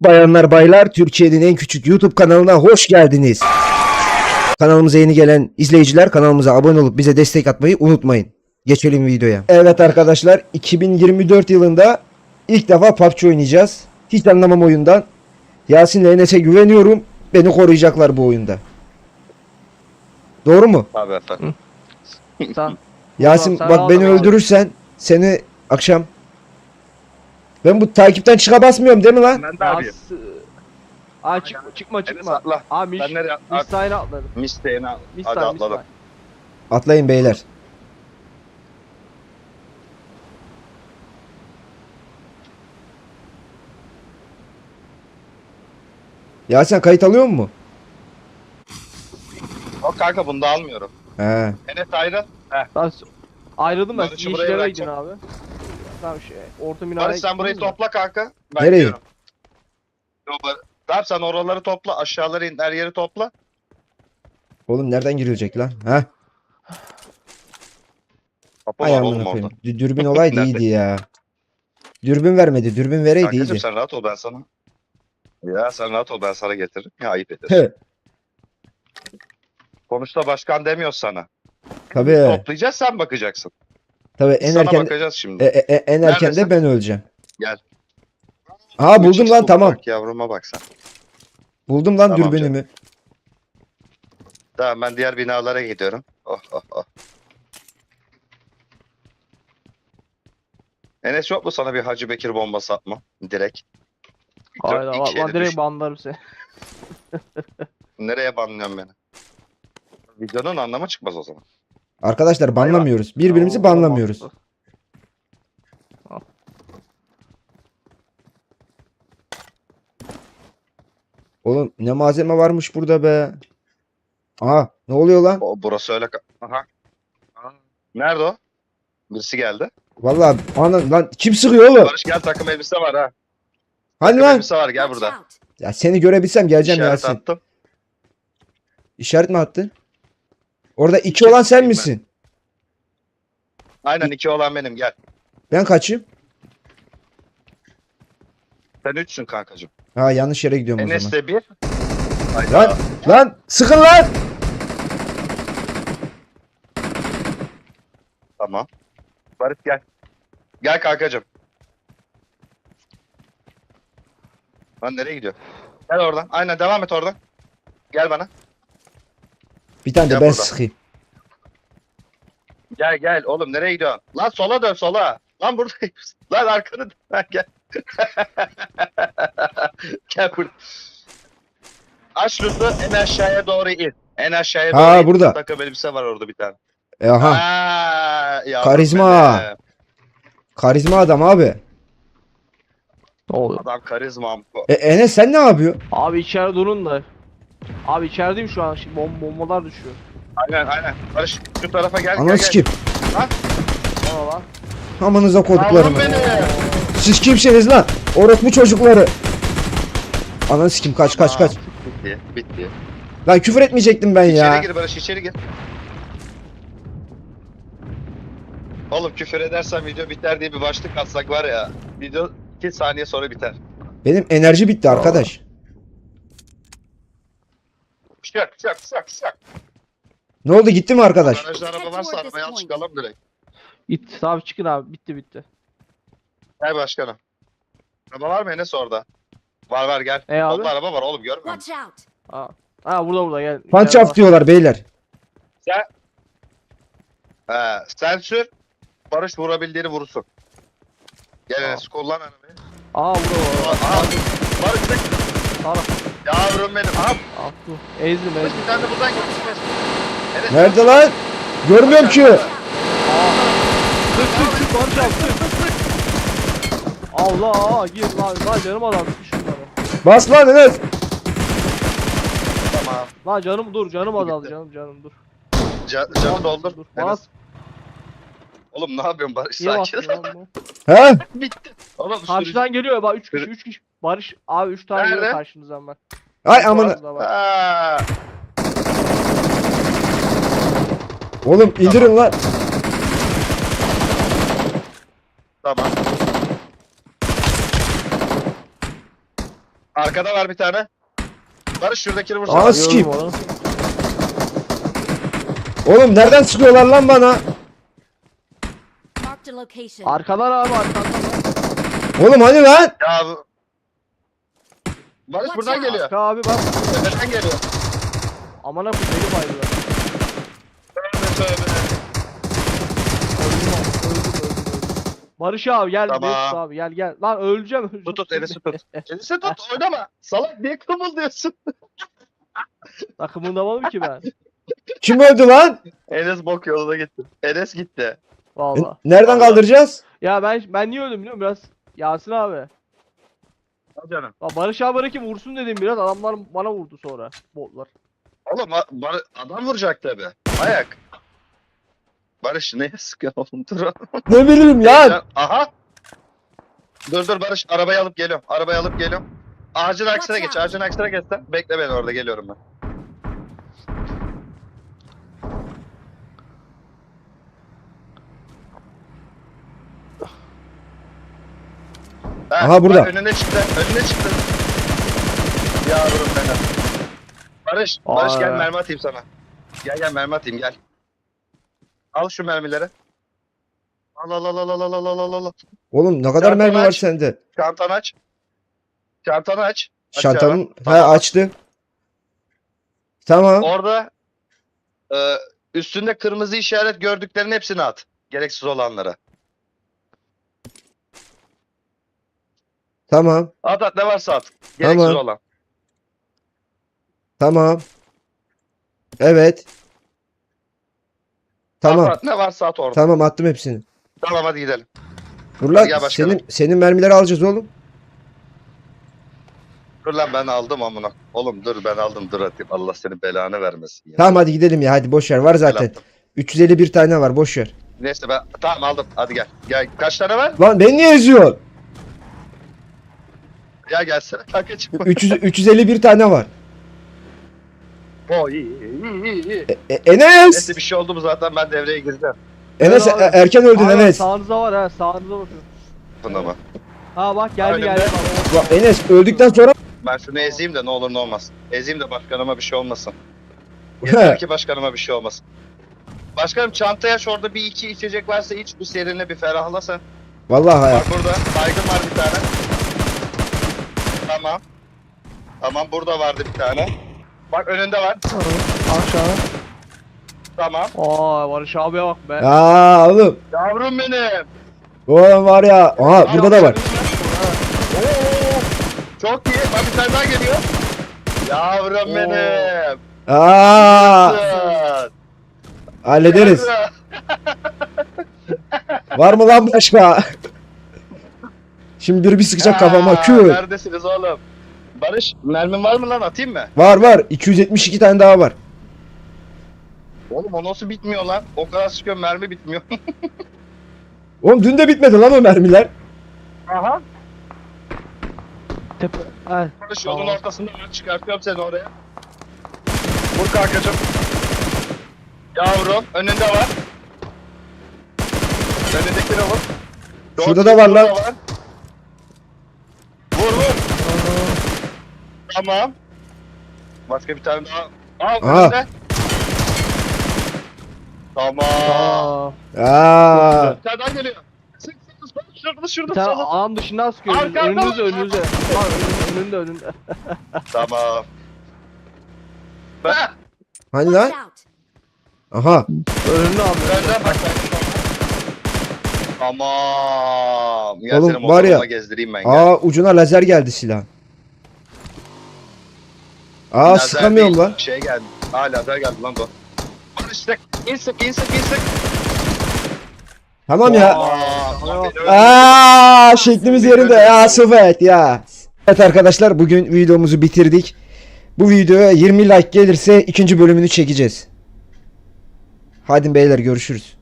Bayanlar baylar Türkiye'nin en küçük YouTube kanalına hoş geldiniz. Kanalımıza yeni gelen izleyiciler kanalımıza abone olup bize destek atmayı unutmayın. Geçelim videoya. Evet arkadaşlar 2024 yılında ilk defa PUBG oynayacağız. Hiç anlamam oyundan. Yasin'le Enes'e güveniyorum. Beni koruyacaklar bu oyunda. Doğru mu? Abi efendim. Sen Yasin sen bak rahat beni ol öldürürsen seni akşam ben bu takipten çıka basmıyorum değil mi lan? Ben de abi. As... Aa çıkma çıkma Enes çıkma. atla. Abi Miş, Ben nereye atladım. Misteğine. Mistay Hadi Mistay. atladım. Atlayın beyler. Ya sen kayıt alıyor mu? O kanka bunu da almıyorum. He. Enes ayrıl. Heh. Ben s- ayrıldım ben. Barış'ı buraya gidin bırakacağım. abi. Tamam şey. Orta minareye Barış sen burayı mi? topla kanka. Ben Nereye? Tamam sen oraları topla. Aşağıları in. Her yeri topla. Oğlum nereden girilecek lan? Ha? Kapı var Ay oğlum orada. Dürbün olaydı iyiydi ya. Dürbün vermedi. Dürbün vereydi Kankacım iyiydi. sen rahat ol ben sana. Ya sen rahat ol ben sana getiririm. Ya ayıp ederim. He. Sonuçta başkan demiyor sana. Tabii. Toplayacağız sen bakacaksın. Tabii en sana erken bakacağız şimdi. e, e, e, en erken de Neredesin? ben öleceğim. Gel. Ha buldum lan tamam. Bak yavruma bak sen. Buldum lan Tamam dürbünümü. Tamam ben diğer binalara gidiyorum. Oh oh oh. Enes yok mu sana bir Hacı Bekir bombası atma? Direkt. Hayda İki lan, yere lan direkt düş. banlarım seni. Nereye banlıyorsun beni? Videonun anlamı çıkmaz o zaman. Arkadaşlar banlamıyoruz. Birbirimizi banlamıyoruz. mantıklı. Oğlum ne malzeme varmış burada be. Aha ne oluyor lan? O, burası öyle... ka- Aha. Aha. Nerede o? Birisi geldi. Vallahi ana lan kim sıkıyor oğlum? Barış gel takım elbise var ha. Hani Takım lan? elbise var gel burada. Ya seni görebilsem geleceğim İşaret Yasin. attım. İşaret mi attın? Orada iki olan sen ben. misin? Aynen iki olan benim gel. Ben kaçayım? Sen üçsün kankacığım. Ha yanlış yere gidiyorum o Enes zaman. de bir. Hayda. Lan lan sıkın lan! Tamam. Barış gel. Gel kankacığım. Lan nereye gidiyor? Gel oradan. Aynen devam et oradan. Gel bana. Bir tane de Gel ben buradan. sıkayım. Gel gel oğlum nereye gidiyorsun? Lan sola dön sola. Lan buradayım. Lan arkanı dön. Lan gel. gel burada. Aç lütfu en aşağıya doğru in. En aşağıya doğru Ha, in. burada. Takım elbise var orada bir tane. E, aha Aa, yavrum Karizma. benim. karizma adam abi. Ne oluyor? Adam karizma. amko. E, Enes sen ne yapıyorsun? Abi içeride durun da. Abi içerideyim şu an. Şimdi bom bombalar düşüyor. Aynen aynen. Barış şu tarafa gel. Ananı gel, gel. sikeyim. Ne var lan? Amanıza koduklarım. beni. Siz kimsiniz lan? Orospu çocukları. Ananı sikim kaç kaç kaç. Bitti. Bitti. Lan küfür etmeyecektim ben İçeri ya. gir Barış içeri gir. Oğlum küfür edersen video biter diye bir başlık atsak var ya. Video 2 saniye sonra biter. Benim enerji bitti arkadaş. Şak şak şak şak. Ne oldu gitti mi arkadaş? Garajda araba varsa arabaya al çıkalım direkt. Git abi çıkın abi. Bitti bitti. Gel başkanım. Araba var mı Enes orada? Var var gel. E abi? Orada araba var oğlum görmüyor musun? Watch out! Aa. Ha burada burada gel. Punch İçeride up diyorlar beyler. He, sen sür. Barış vurabildiğini vursun. Gel. Enes kullan arabayı. var. Aa burada var. Aha, Barış tek. Sağda. Yavrum benim. Aha Ah dur. Ezdim Barış ezdim. bir tane de buradan. Enes, Nerede lan? Görmüyorum ki. Sık sık sık punch up sık. Allah aa, gir lan lan canım adam sık şunları. Bas lan Enes. Tamam. Lan canım dur canım azaldı canım canım dur. Ca canı doldur. Dur. Enes. Bas. Oğlum ne yapıyorsun Barış? Niye Sakin. bastın lan bu? He? Bitti. Oğlum sürücü- Karşıdan geliyor bak 3 kişi Sürü- 3 kişi. Barış abi 3 tane Nerede? karşınızdan ben. Ay amına. Karşınızda. Oğlum indirin lan. Tamam. Arkada var bir tane. Barış şuradakini vursana. Aa, sikeyim. Onu. Oğlum nereden çıkıyorlar lan bana? Marked a location. Arkadan abi arkadan. Oğlum hani lan? Ya bu... Barış buradan geliyor. Arka abi bak. Tepeden geliyor. Aman ha beni baydılar. Tövbe tövbe. Öldüm abi, öldüm, öldüm, öldüm. Barış abi gel Tamam. Mesut abi gel gel. Lan öleceğim öleceğim. Tut tut Enes'i tut. Enes'i tut oynama. Salak niye kımıldıyorsun? Takımındamadım ki ben. Kim öldü lan? Enes bok yoluna gitti. Enes gitti. E, Valla. Nereden Vallahi. kaldıracağız? Ya ben ben niye öldüm biliyor musun? Biraz Yasin abi. Canım. Ya Barış abi bırakayım vursun dedim biraz adamlar bana vurdu sonra botlar. Oğlum Bar- adam vuracak tabi. Ayak. Barış neye sıkıyorsun oğlum dur. Ne bileyim lan. Aha. Dur dur Barış arabayı alıp geliyorum. Arabayı alıp geliyorum. Ağacın aksine geç. Ağacın aksine geç sen. Bekle beni orada geliyorum ben. Aha, burada. bak önüne çıktı. Önüne çıktı. Yavrum benim. Barış, Barış Aa. gel mermi atayım sana. Gel gel mermi atayım gel. Al şu mermileri. Al al al al al al al al al al. Oğlum ne kadar Çantanı mermi var aç. sende? Çantanı aç. Çantanı aç. Şantanın Aşağı. ha açtı. Tamam. Orada e, üstünde kırmızı işaret gördüklerin hepsini at. Gereksiz olanlara. Tamam. At at ne varsa at. Gereksiz Tamam. olan. Tamam. Evet. Tamam. At, ne varsa at orada. Tamam attım hepsini. Tamam hadi gidelim. Dur lan Gel başkanım. senin senin mermileri alacağız oğlum. Dur lan ben aldım amına. Oğlum dur ben aldım dur atayım. Allah senin belanı vermesin. Ya. Tamam hadi gidelim ya hadi boş ver var zaten. Gel attım. 351 tane var boş ver. Neyse ben tamam aldım. Hadi gel. Gel kaç tane var? Lan beni niye eziyorsun? Gel gelsene. Kanka çıkma. 300 351 tane var. Oo iyi iyi iyi iyi. E, e- Enes! Neyse bir şey oldu mu zaten ben devreye gireceğim. Enes e- erken öldün Aa, Enes. Sağınıza var ha sağınıza bakın. Bunda mı? Ha bak geldi Önümde. geldi. Lan Enes öldükten sonra Ben şunu ezeyim de ne olur ne olmaz. Ezeyim de başkanıma bir şey olmasın. Yeter ki başkanıma bir şey olmasın. Başkanım çantaya şurada bir iki içecek varsa iç bu serinle bir ferahlasın. Vallahi hayat. Bak burada baygın var bir tane. Tamam. Tamam burada vardı bir tane. Bak önünde var. Aşağı. Tamam. Aa Barış abiye bak be. Aa oğlum. Yavrum benim. Oğlum var ya. Aha burada da var. Oo, çok iyi. Bak bir tane daha geliyor. Yavrum Oo. benim. Aa hallederiz. Yavrum. Var mı lan başka? Şimdi bir bir sıkacak kafama kür. Neredesiniz oğlum? Barış mermin var mı lan atayım mı? Var var 272 tane daha var. Oğlum o nasıl bitmiyor lan? O kadar sıkıyorum mermi bitmiyor. Oğlum dün de bitmedi lan o mermiler. Aha. Tepe. Ha. Barış yolun Tamam. ortasında ben çıkartıyorum seni oraya. Vur kankacım. Yavrum önünde var. Önündekine vur. Şurada da var lan. Vur vur. Tamam. Başka bir tane daha. Al Aha. önünde. Tamam. Aa. Aa. Bir tane daha geliyor. Sık sık sık. Şurada şurada. tane şurada. alan dışından sıkıyor. Arkanda Önünüzde var. önünüzde. Bak önünde önünde. Tamam. Ha, Hani Watch lan? out. Aha. Önünde abi. Önden bak sen. Tamam. Oğlum, seni var ya- motoruma gezdireyim ben gel. Aa ucuna lazer geldi silah. Aa Lazer sıkamıyorum değil, lan. Şey geldi. Aa lazer geldi lan bu. Barış sık. İn sık in sık in sık. Tamam ya. Aa şeklimiz yerinde ya sıfet ya. Evet arkadaşlar bugün videomuzu bitirdik. Bu videoya 20 like gelirse ikinci bölümünü çekeceğiz. Hadi beyler görüşürüz.